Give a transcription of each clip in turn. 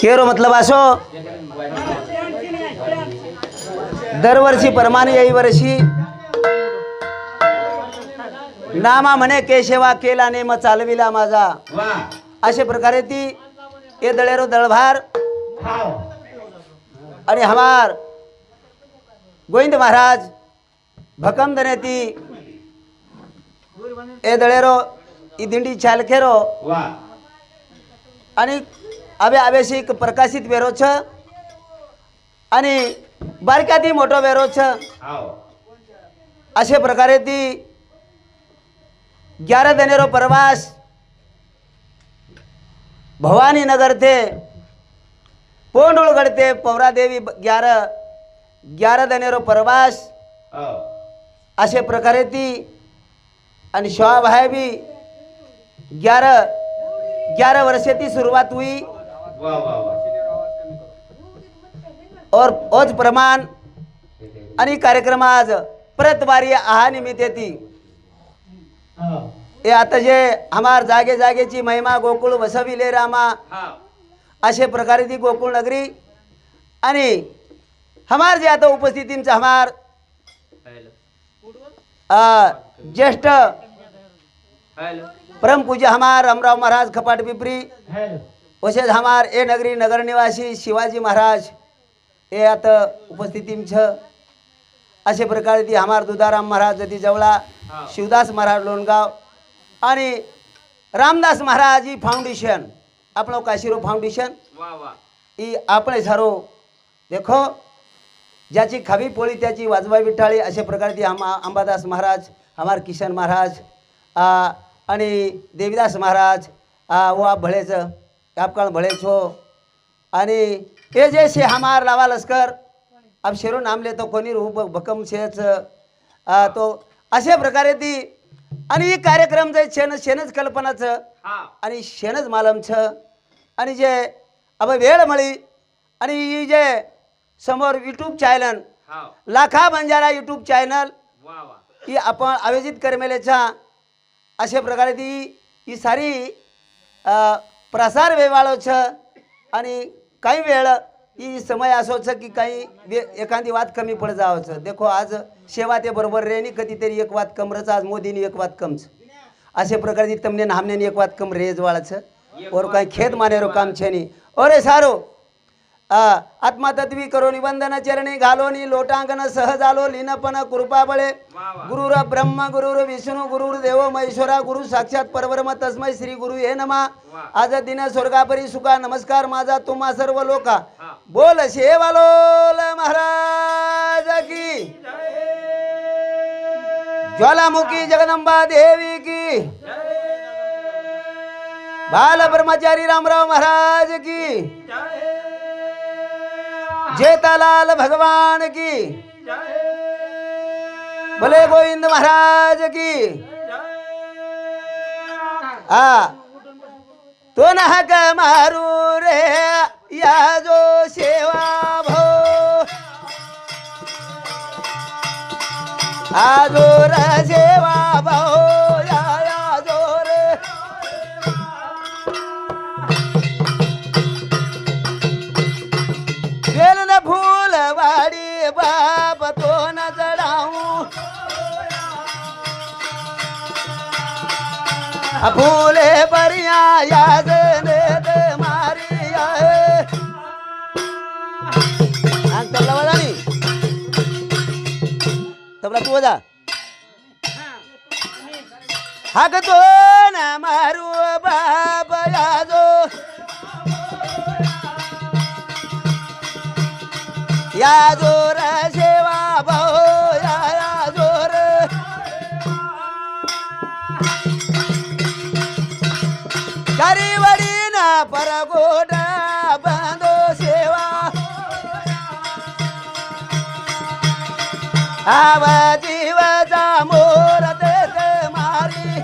केरो मतलब असो दरवर्षी प्रमाणे याही वर्षी। नामा म्हणे केशवा केला नेम चालविला माझा. अशा प्रकारे ती ये दळेरो दळभार आणि हमार. गोविंद महाराज भकम दने ती ए दळेरो ई दिंडी चालखेरो वा. आणि आवे आवेशिक प्रकाशित वेरो छ आणि बारक्याती मोठो वेरो छ अशा प्रकारे ती ग्यारह दनेरो प्रवास भवानी नगर ते पोंडुळगड ते पवरादेवी ग्यारह ग्यारह दनेरो प्रवास अशा प्रकारे ती आणि शॉब आहे बी ग्यारह ग्यारह वर्षाची सुरुवात हुई और ओच प्रमाण आणि कार्यक्रम आज परत बारी आहा निमित्त ती हाव हे आता जे हमार जागे जागेची महिमा गोकुळ वसविले रामा अशा प्रकारे ती गोकुळ नगरी आणि हमार जे आता उपस्थितींचं हमार अ, ज्येष्ठ हॅलो परमपूज्य हमार रामराव महाराज खपाट पिपरी वशेष हमार ए नगरी नगर निवासी शिवाजी महाराज हे आता उपस्थितीम छ. असे प्रकारे ती हमार दुधाराम महाराज जती जवळा शिवदास महाराज लोणगाव आणि रामदास महाराज ही फाउंडेशन आपलं काशीरो फाउंडेशन. ही आपले सारो देखो ज्याची खावी पोळी त्याची वाजवाई विठाळी अशा प्रकारे ती आम अंबादास महाराज हमार किशन महाराज आणि देवीदास महाराज वा भळेचं आपकाळ भळेच हो आणि हे जे शे हमार लावा लष्कर अब शेरो नाम लेतो कोणी रूप भकम शेच तो अशा प्रकारे ती आणि ही कार्यक्रम जे शेन शेनच कल्पनाचं. आणि शेणच मालम छ आणि जे अब वेळ मळी. आणि ही जे समोर YouTube channel Lakha Banjara YouTube channel ही आपण आयोजित करमेलेच्या अशा प्रकारे ती ही सारी अ, प्रसार वेवाळो छ आणि काही वेळ ही समय असो छ की काही वे एखादी वाद कमी पड जावं देखो आज सेवा ते बरोबर रेनी कधीतरी एक वाद कमरच आज मोदीनी एक वाद कमच अशा प्रकारची તમને નામને એક વાત કમ રેજ વાળા છે ઓર કાંઈ ખેત માનેરો કામ છે નહીં ઓરે સારો आ, आत्मा तत्वी करो निबंधन चरणी घालोनी लोटांगण सहज आलो लीनपण कृपा बळे. गुरुर ब्रह्म गुरुर विष्णू गुरुर देव महेश्वरा गुरु साक्षात परब्रह्म तस्मै श्री गुरु हे नमा. आज दिन स्वर्गापरी सुखा नमस्कार माझा तुम्हा सर्व लोका. बोल शेवालोल महाराज की. ज्वालामुखी जगदंबा देवी की. बाल ब्रह्मचारी रामराव महाराज की. जेतालाल भगवान की। भले गोविंद महाराज की। हा तो नाहक मारू रे या जो सेवा भो। आजो रे सेवा फूले बरिया याद नेत मारिया तबला वाजा नी. तबला तू वाजा. हाक तो मारू बाप याजो. या राजे परगोडा बांधो सेवा आवा जीवाचा मोर देत मारी।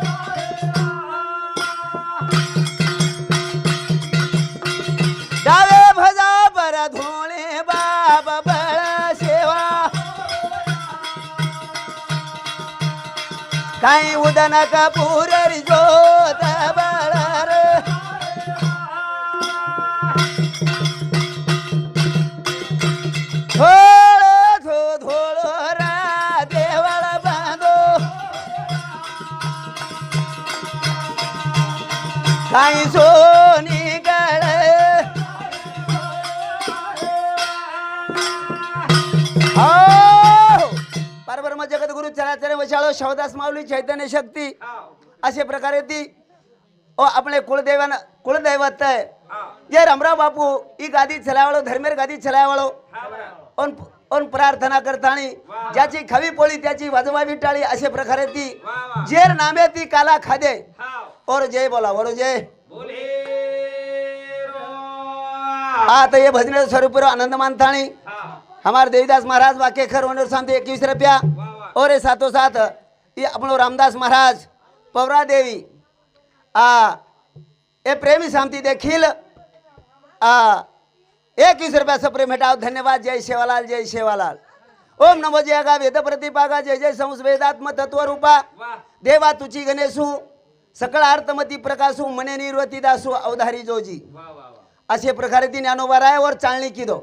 डावे भजा पर धोळे बाब बळ सेवा। काही उदन कपूर जगद्गुरु चराचर शवदास माऊली चैतन्य शक्ती. अशा प्रकारे ती ओ आपले कुलदैवन कुलदैवत आहे. जे रामराव बापू ही गादी चलावळो धर्मेर गादी चलावळो. ओन प्रार्थना करतानी ज्याची खवी पोळी त्याची वाजवावी टाळी अशा प्रकारे ती जेर नामे ती काला खादे. और जय बोला वडो जय आता ये भजने स्वरूप आनंद मानताणी हमारे देवीदास महाराज वाकेखर वनर सांगते एकवीस रुपया. और ये साथों साथ ये अपनो रामदास महाराज पवरा देवी आ ये प्रेमी शांति देखील आ एकवीस रुपया सप्रे मेटाव धन्यवाद जय शेवालाल जय शेवालाल ओम नमो जयगा वेद प्रतिपागा जय जय संस वेदात्म तत्व रूपा देवा तुची गणेशू सकळ अर्थमती प्रकाशू मने निर्वती दासू अवधारी जोजी असे प्रकारे ती ज्ञानोबा राय वर चालणी किदो.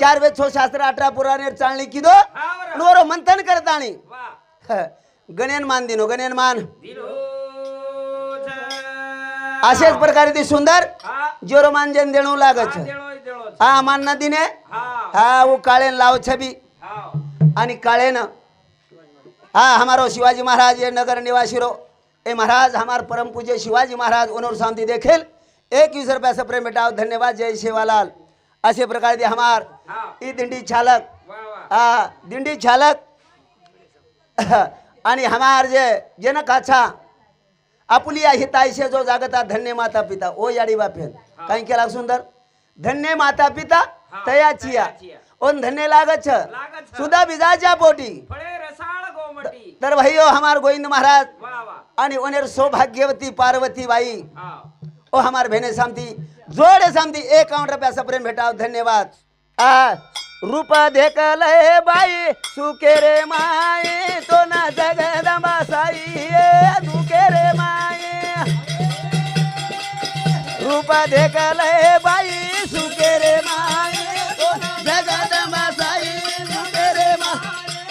चार वेद छो शास्त्र अठरा पुराणे चालणी किदो. नोरो मंथन करताणी ह, गणेन मान दिनो गणेन मान. असेच प्रकारे ती सुंदर जोरो मान जेन देणू लागत हा मान न दिने. हा. वो काळेन लाव छबी. आणि काळेन हा हमारो शिवाजी महाराज ये नगर निवासी रो. ए महाराज हमार परम पूज्य शिवाजी महाराज उनोर शांति देखेल. एक वीस रुपया सप्रे मिटाव धन्यवाद जय सेवालाल असे प्रकारे ते हमार. ई दिंडी चालक. हा दिंडी चालक. आणि हमार जे जन काछा आपुली हितायशे जो जागता धन्य माता पिता ओ याडी बापेन. काही केला सुंदर? धन्य माता पिता तयाचिया ओन धन्य लागत छ सुधा बिजाच्या पोटी. तर भाइयो हमार गोविंद महाराज आणि ओनेर सौभाग्यवती पार्वती बाई ओ हमार बहने सामती जोड़े सामती एक काउंट रुपया सप्रेम भेटाओ धन्यवाद। आ रूपा देखल हे बाई सुके रे माये तो ना जगदंबा साई दुके रे माये रूपा देख हे बाई सुके रे माये तो जगदंबा साई दुके रे माये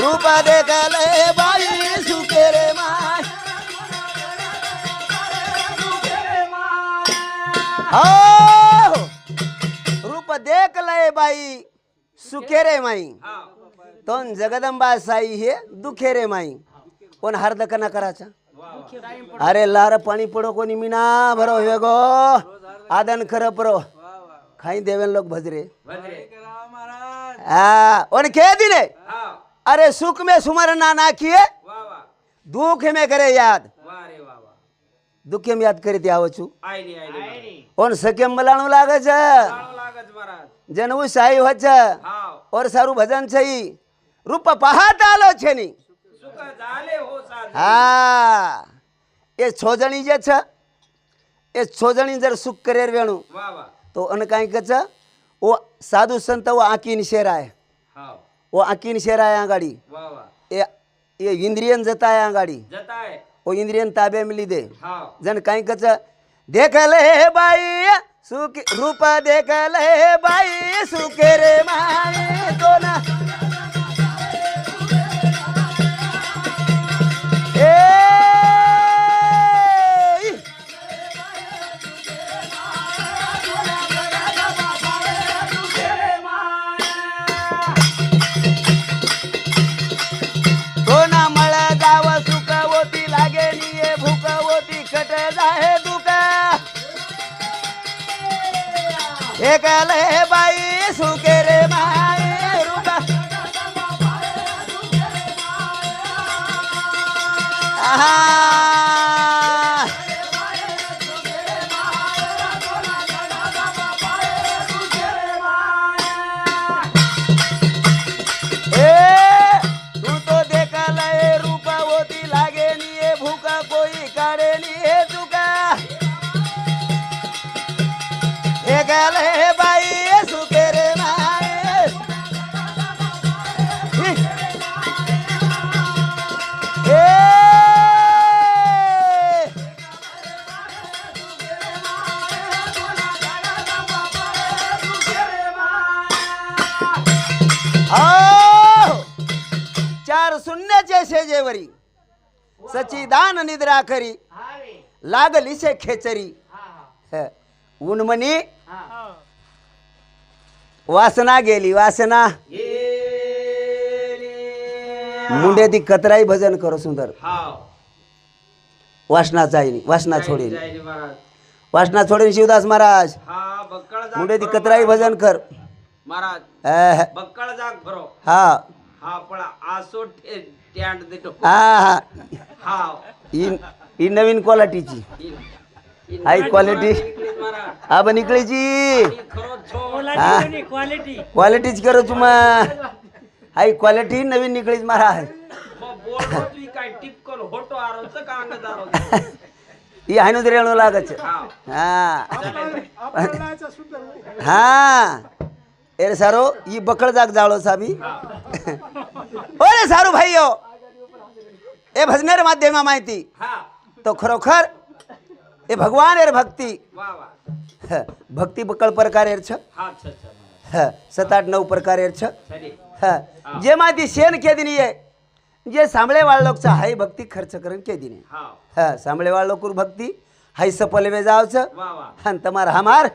रूपा देख हे बाई हो. रूप देख लय बाई. सुखे रे माई. तोन जगदंबा साई हे दुखे रे माई. कोण हार्दक ना करायचा अरे लार पाणी पडो कोणी मीना भरो हे गो. आदन खर परो. खाई देवेन लोक भजरे. हा ओन के दिने अरे सुख में सुमर ना नाखिए दुख में करे याद. दुख में याद करे ते આવો છું ઓન સકેમ મલાણું લાગે છે જનવું સાઈ હોય છે ઓર સારું ભજન છે ઈ રૂપ પહાત આલો છે ની હા એ છોજણી જે છે એ છોજણી જર સુખ કરે વેણું તો અને કાંઈ કે છે ઓ સાધુ સંત ઓ આંકીને શેરાય ઓ આંકીને શેરાય આંગાડી એ એ ઇન્દ્રિયન જતા આંગાડી ઓ ઇન્દ્રિયન ओ इंद्रियन ताबे में दे जन कहीं कच देख ले बाई सुख रूप देख ले बाई सुखे रे माई दोना गल हे बाई ए सुके रे माय हि. ए. हो चार शून्याचे शेजेवरी. सचिदान निद्रा करी. लागली से खेचरी. हा हा. ह. उन्मनी वासना गेली वासना. मुंडे ती कतराई भजन करो सुंदर. वासना जाईनी वासना महाराज. वासना छोडीन शिवदास महाराज. हा मुंडे ती कतराई भजन कर. महाराज अह, बक्कळ जाग भरो हा. हा पण आसो ठे- टँड देतो. हा हा. ही ही नवीन क्वालिटीची हाय क्वालिटी क्वालिटीच करो तुम्हा. हाय क्वालिटी नवीन निकळीच महाराज. मग बोल रो तू काय टिपकल होटो आरोच का अंग दारो ही. हा. हा. ए सारो ही बकळ जाग जाळो साबी ओरे सारू भाई हो. ए भजनेर माध्यमा माहिती हा तो खरोखर ए भगवान एर भक्ती वा वा ह, भक्ती बकळ प्रकार एर छ हा अच्छा अच्छा महाराज. ह, सात आठ नऊ प्रकार एर छ सरी ह, जे माहिती शेण केदिनी आहे जे सांभळेवाळ लोकचा हाय भक्ती खर्च करून केदिनी हाव. हा सांभळेवाळ लोकूर भक्ती हाय सपलवे जावचं वा वा आणि તમાર હમાર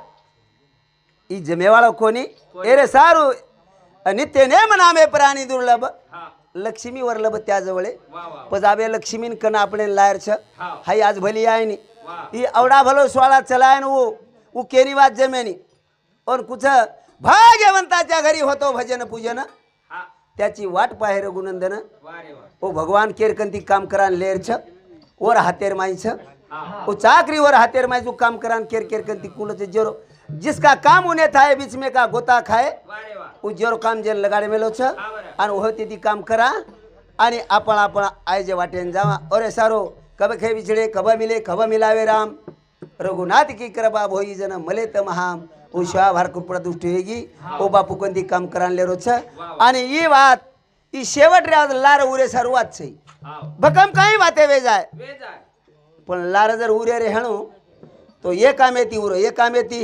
ઈ જમેવાળો કોની એ રે સારું નિત્ય નેમ નામે પ્રાણી દુર્લભ हा લક્ષ્મી વરલભ त्या जवळे वा वा પજાવે લક્ષ્મીન કન આપણે લાયર છે ई औड़ा भलो सोहळा चलायन वो वो केरीवाद जमेनी और कुछ भाग्यवंताच्या घरी होतो भजन पूजन त्याची वाट पाहे रघुनंदन ओ भगवान केरकंती काम करान लेरछ हाथेर हातेर छ ओ चाकरी वर हातेर माईछ काम करान केर केरकंती कुलच जेरो जिसका काम उने था बीच में का गोता खाए वो जेरो काम जेल लगाडे मेलो छ आणि ओ ती काम करा आणि आपण आपण आयजे वाटेन जावा अरे सारो कब खे विछडे कब मिले कब मिलावे राम? रघुनाथ की कृपा भोई जन मले त महाम। उषा भार कृपा दृष्टी वेगी ओ बापू कोणती काम करानले रोजचं? आणि ही बात ही शेवट रे आज लार उरे सर वाच भकम काही वाते वेजाय पण लार जर उरे रे हणू तो ये काम येती उरे ये काम येती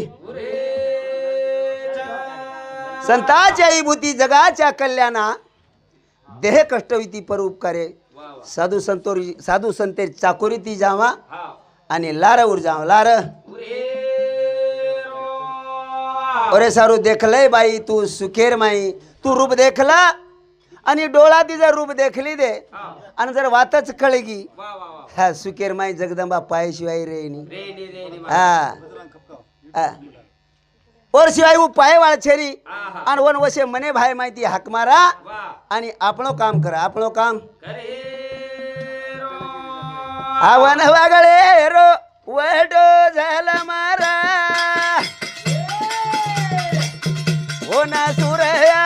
संताच्या ही भूती जगाच्या कल्याणा देह कष्टविती परोपकारे साधू संतोरी साधू संते चाकोरी ती जावा आणि लार उर जाव लार. अरे सारू देखलय बाई तू सुखेर माई. तू रूप देखला आणि डोळा ती जर रूप देखली दे. आणि जर वातच कळगी. हा सुखेर माई जगदंबा पायाशिवाय मा. हा. और शिवाय वो पाय वाळ छेरी आहा. आणि वन वसे मने भाई माहिती हाक मारा. आणि आपणो काम करा आपणो काम. आवन वागळे रो वडो झाला मारा. हो ना सुरया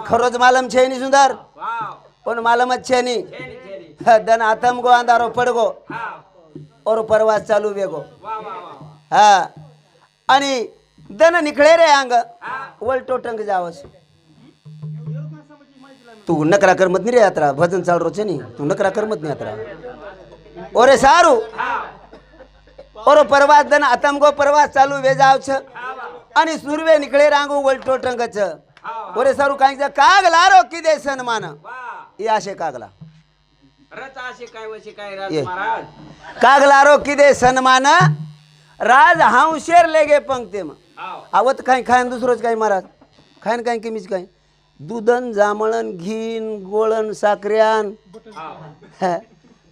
માલા કોણ ખરોજ માલમ છે ની સુંદર વાવ કોણ માલમ જ છે ની છેની છેની દન આતમ ગો અંધારો પડગો હાવ ઓર પરવાસ ચાલુ વેગો વા વા વા હા आणि दन निकळे रे अंग હા वलटो टंग जावस તું નકરા કરમત નહીં રે યાત્રા ભજન ચાલ રહ્યો છે ને તું નકરા કરમત નહીં યાત્રા ઓરે સારું હા ઓરો પ્રવાસ દન આતમગો પ્રવાસ ચાલુ વેજાવ છે હા વા અને સુરવે નીકળે ఒరే సారు కాయ కాగలారో కిదే సన్మాన कागला. ये. कागला रो किदे सन्मान राज हा शेर लेगे पंक्ते आवत काय खायन दुसरंच काय महाराज. खायन काय किमीच काय दुधन जामळण घीन गोळण साखऱ्यान.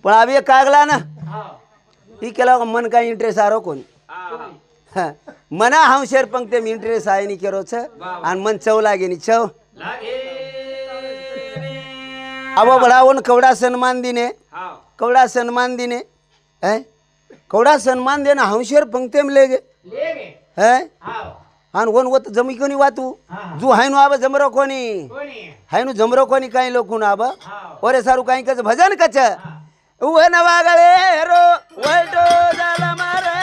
पण आवे कागला ना. ही केला मन काय इंटरेस्ट आरो कोणी? मना हावशेर पंक्ते इंटरेस्ट आहे नि केरो छ. आणि मन चव लागे नि चव अब बडावून कवडा सन्मान दिने. कवडा सन्मान दिने. है कवडा सन्मान देणं हावशेर में लेगे. है आणि कोण तो जमी कोणी वातू? जू हाय नु आबा जमरो कोणी? हायनु जमरो कोणी काही लोग ना आबा ओरे सारू काही कच भजन कच? उह न गळे रो वळटो झाला मारा.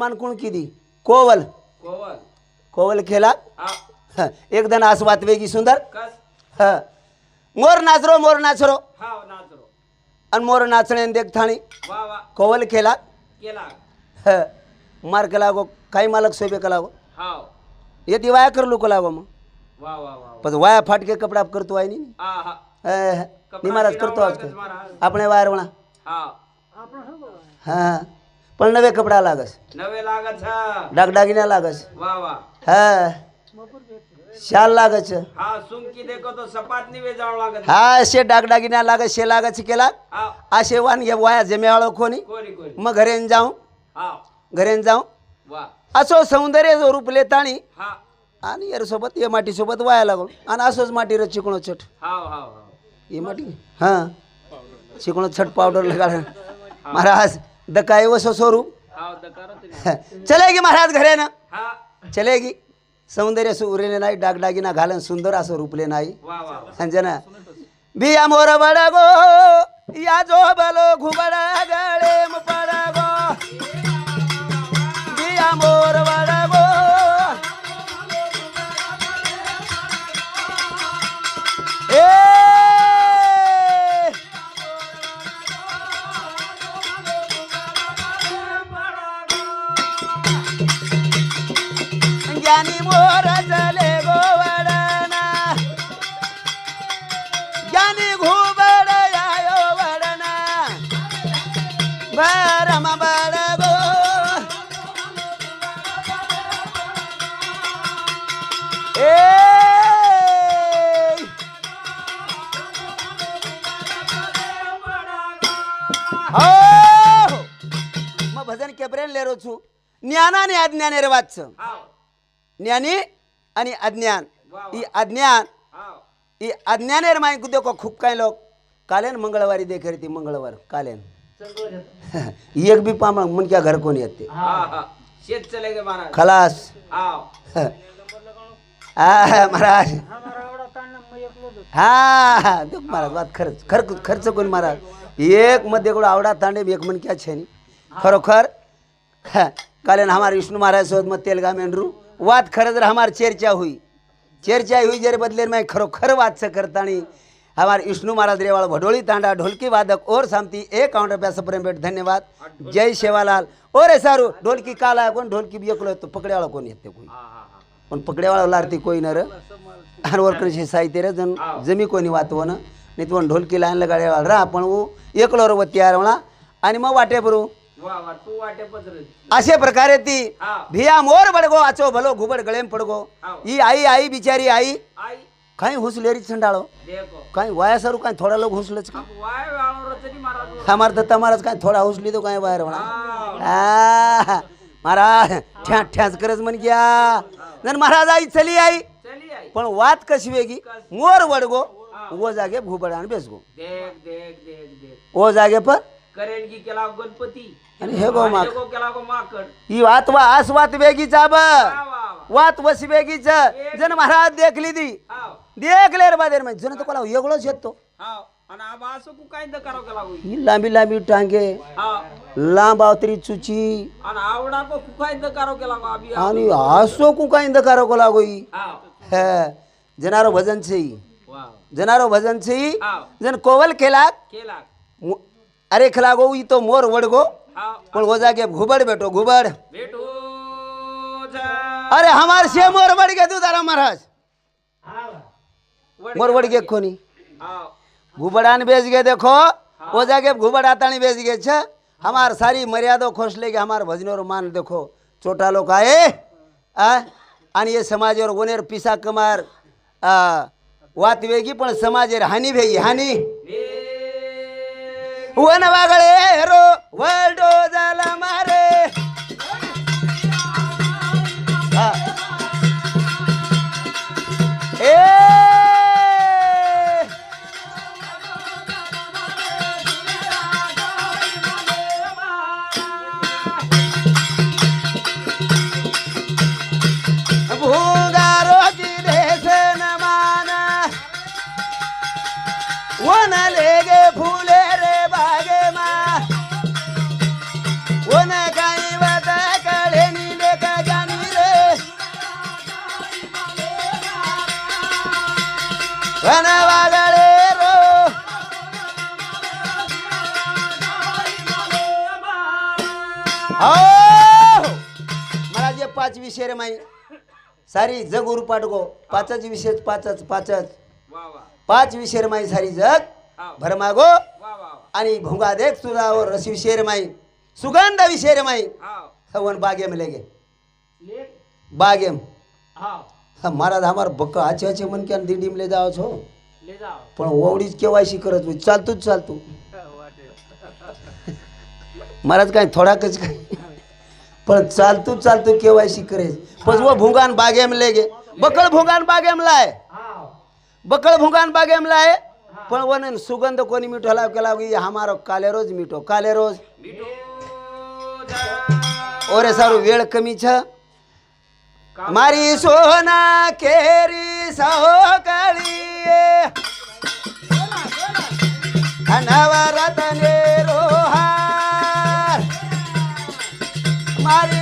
निर्माण कोण किती कोवल. कोवल. कोवल खेला एक जण आस वातवेगी सुंदर? मोर नाचरो मोर नाचरो. आणि मोर नाचणे देख देखथाणी. कोवल खेला ह. केला गो काही मालक सोबे लागो येते वाया कर लोक लागो मग. पण वाया फाटके कपडा करतो आहे नी महाराज करतो आपण. वायर म्हणा हा. વાયા ફાટકે કપડા કરતો હોય નહીં આ હા હે ની મહારાજ કરતો આજ કસ મહારાજ આપણે વાયર વણા હાવ હા પણ નવે કપડા લાગે છે નવે લાગે છે ડાગડાગીના લાગે છે વાહ વાહ હા શાલ લાગે છે હા સુમકી દેખો તો સપાટ ની વેજાણ લાગે છે હા છે ડાગડાગીના લાગે છે લાગે છે કેલા હાવ આ સેવાન કે વાયા જમ્યાવાળો કોની કોરી કોરી મ ઘરે ન જાઉં હાવ ઘરે ન જાઉં વાહ આસો સૌંદર્ય જો રૂપ લેતાણી હા આની યાર સોબત એ માટી સોબત વાયા લાગો અને આસો જ માટી રે ચીકણો છઠ હાવ હાવ હાવ એ दकाय व स्वस्वरूप चलेगी महाराज घरे ना चलेगी। सौंदर्य असं उरले नाही डागडागिना घालन सुंदर असं रूपले नाही जना बिया मोर बडा गो या जो बलो घुबडा गळे వెళ్ళరొచ్చు జ్ఞానాన్ని అజ్ఞానం आणि अज्ञान అని अज्ञान. ఈ अज्ञाने रे అజ్ఞాన देखो खूप काही लोक. कालेन मंगळवारी देखे ती मंगळवार कालेन. एक बी पामा मुनक्या घर कोण येते? खलास. महाराज. हा देख महाराज वाद खरच. खर खर्च कोण महाराज? एक मध्ये कोण आवडा तांडे एक मुनक्या छे खरोखर कहलन हमारे विष्णु महाराज सोद मत तेलगा मेंडरू वाद खरं जर हमार चर्चा हुई. चर्चा हुई जर बदलेन मैं खरोखर वाद से करता नहीं हमारे विष्णु महाराज रेवाल भडोली तांडा ढोलकी वादक और सामती एक काउंटर पैसा प्रेम भेट धन्यवाद. जय शेवालाल. और सारू ढोलकी काला कोण ढोलकी बिकलो तो पकड्यावाला कोण येते कोण पण पकड्यावाळा लारती कोई नर. आणि वरकडे साहित्य रे जण जमी कोणी वाचवं ना नाही तो ढोलकी लाईनला गाड्या वाढ आपण एकलो रो वत्ती म्हणा आणि मग वाटे बरू अशे प्रकारे ती भिया मोर बडगो आचो भलो घुबड गळेम पडगो. ही. आई आई बिचारी आई. काही हुसलेरी छंडाळो काही वायासारू काही थोडा लोक हुसलच का? वाय वाळवर तरी महाराज थोडा हुसली तो काय बाहेर म्हणा हा. महाराज ठ्या ठ्याच करच म्हण घ्या जण महाराज आई चली आई. पण वात कशी वेगी? मोर वडगो वो जागे भुबड आणि बेसगो ओ जागे पर की केला गणपती. आणि हे गो माक गो केला गो माकड. ही वात वा आस वात वेगीचा ब. वा वा वा. वात वसी वेगीच. जण महाराज देखली दी हाव. देखले रे बादेर म्हणजे जण तो कोला वेगळोच येतो हाव. आणि आबा असं कु काय करावं केला होई ही लांबी लांबी टांगे. हाव. लांब आवतरी चुची. आणि आवडा को कु काय करावं केला गो आबी? आणि आसो कु काही दकारो को लागोई हाव. हे जनारो भजन वा जनारो भजन हाव. जन कोवल केला केला मु- अरे खला गो ई तो मोर वडगो। पण वो जागे घुबड बेटो घुबड। जा। अरे हमार से मोर वड गे तू तारा महाराज। मोर वड गे कोनी? घुबडान बेच गे देखो वो जागे घुबड आतानी बेच गे छ। हमार सारी मर्यादा खोस ले हमार भजनोर मान देखो। छोटा लोक आहे आ आणि हे समाजावर वनेर पिसा कमार वात वेगी पण समाजेर हानी भेगी हानी। देख वन वागळे विषय रे माई. सारी जग उरपाट गो. पाचच विषय पाचच पाचच. पाच विषय रे माई सारी जग. भरमागो आणि भुंगा देख तुझावर रसी विषय रे माई. सुगंध विषय रे माई. सवन बागेम लेगे. बागेम. हा. महाराज हमार बक्क आचे आचे मन क्या दिंडीम ले जाओ ले जाओ पण ओवडीच केवायसी करत होती चालतूच चालतो महाराज काय थोडाकच काय? पण चालतू चालतो केवायसी करेल. पण वो भुंगान बागे में ले गे. बकल भुंगान बागे में बकळ बकल भुंगान बागे में पण वन सुगंध कोणी मिठो लाव केला हमारो काले रोज मिठो काले रोज. ओरे सारू वेळ कमी छ. मारी सोना केरी साहो कळी अनावरत नेरो મારી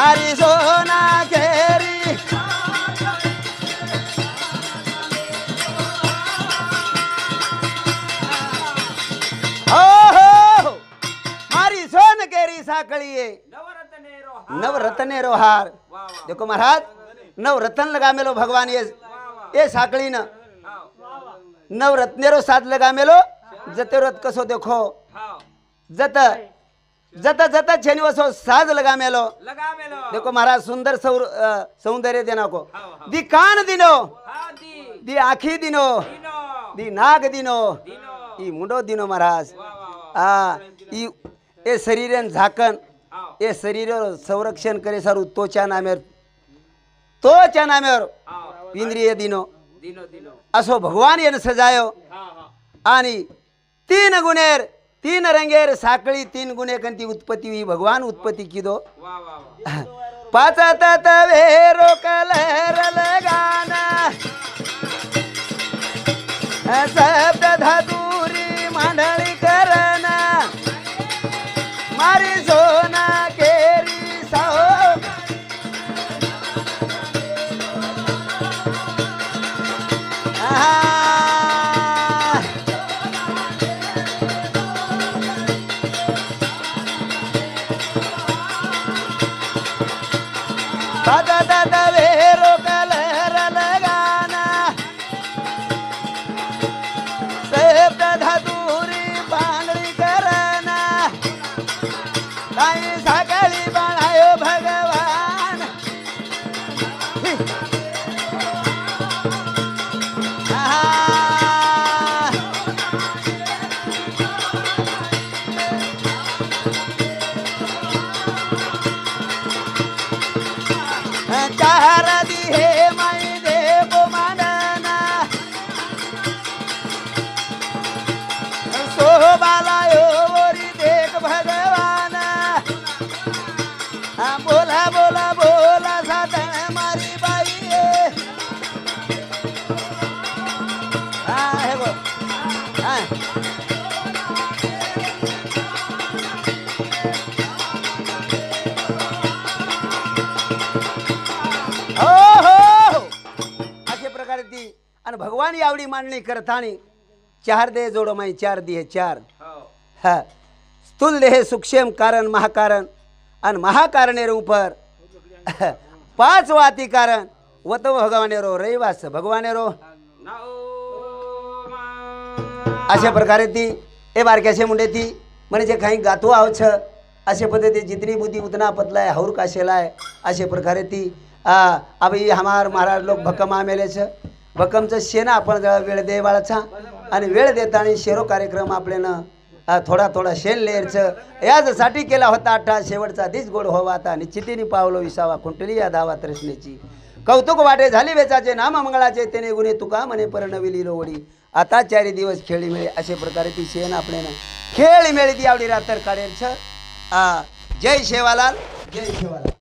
अरिझोना केरी केरी साखळी नवरत्ने रोहार देखो महाराज नवरत्न लगा मेलो भगवान ये ये साखळीन नवरत्नेरो साथ लगा मेलो जतेरो कसो देखो? जत जता जता शनिवासो साज लगा मेलो। लगा मेलो। देखो महाराज सुंदर सौर सौंदर्य देना को। दी कान दिनो। दी। आखी दिनो। दी नाग दिनो। ई मुंडो दिनो महाराज। आ ई ए शरीर झाकन ए शरीर संरक्षण करे सारू तोच्या नामेर। तोच्या नामेर इंद्रिय दिनो। असो भगवान येन सजायो। आणि तीन गुणेर तीन रंगेर साखळी तीन गुणे कंती उत्पत्ती हुई भगवान उत्पत्ती वाह वाह पाच तत्वे रोकलर लगाना। शब्द आणि आवडी यावडी मांडणी करतानी. चार देह जोडो माई चार दिहे चार. हा. स्थूल देह सुक्षेम कारण महाकारण. आणि महाकारणेर उपर. पाच वाती कारण. वत भगवानेरो रहिवास भगवानेरो. नाओ अशा प्रकारे ती ए बारक्याचे मुंडे ती म्हणजे काही गातो आवछ छ अशा पद्धती जितनी बुद्धी उतना पतलाय हौर काशेला अशा प्रकारे ती आ, अभी हमार महाराज लोक भक्कमा मेलेच छ. भक्कमचं शेणं आपण जरा वेळ दे बाळाचा. आणि वेळ देताना शेरो कार्यक्रम आपल्यानं थोडा थोडा शेण लेअरचं याचसाठी केला होता अठ्ठा शेवटचा दिस गोड होवा आता. निश्चितीने पावलो विसावा. कुंटली या धावा तृष्णेची कौतुक वाटे झाली वेचाचे नाम मंगळाचे तेने गुन्हे तुका म्हणे परनविली रोवडी आता चारी दिवस खेळी मिळे. अशा प्रकारे ती शेण आपल्यानं खेळी मिळे ती आवडी रात्र काढेल छ जय शेवालाल. जय शेवालाल.